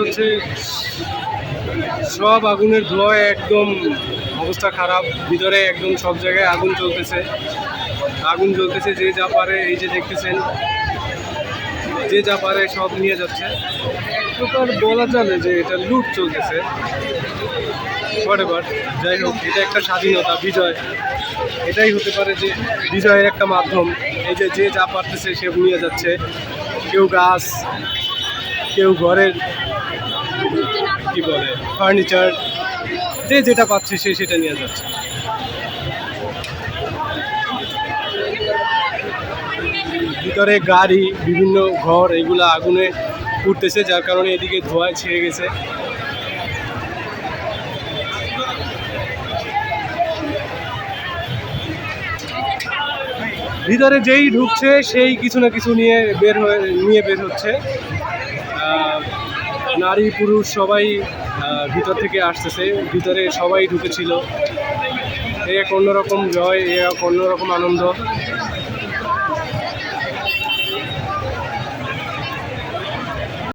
হচ্ছে সব আগুনের ধোঁয়ায় একদম অবস্থা খারাপ, ভিতরে একদম সব জায়গায় আগুন চলতেছে আগুন জ্বলতেছে, যে যা পারে, এই যে দেখতেছেন, যে যা পারে সব নিয়ে যাচ্ছে। প্রকার বলা যাবে যে এটা লুট চলতেছে। যাই হোক, এটা একটা স্বাধীনতা, বিজয়। এটাই হতে পারে যে বিজয়ের একটা মাধ্যম। এই যে যে যা পারতেছে, সে নিয়ে যাচ্ছে। কেউ গাছ, কেউ ঘরের কি বলে ফার্নিচার যে যেটা পাচ্ছে সে সেটা নিয়ে যাচ্ছে। ভিতরে গাড়ি, বিভিন্ন ঘর, এগুলো আগুনে উঠতেছে যার কারণে এদিকে ধোঁয়ায় ছেড়ে গেছে। ভিতরে যেই ঢুকছে, সেই কিছু না কিছু নিয়ে বের হয়ে, নিয়ে বের হচ্ছে। নারী, পুরুষ সবাই ভিতর থেকে আসতেছে। ভিতরে সবাই ঢুকেছিল। এক অন্যরকম জয় এক অন্যরকম আনন্দ।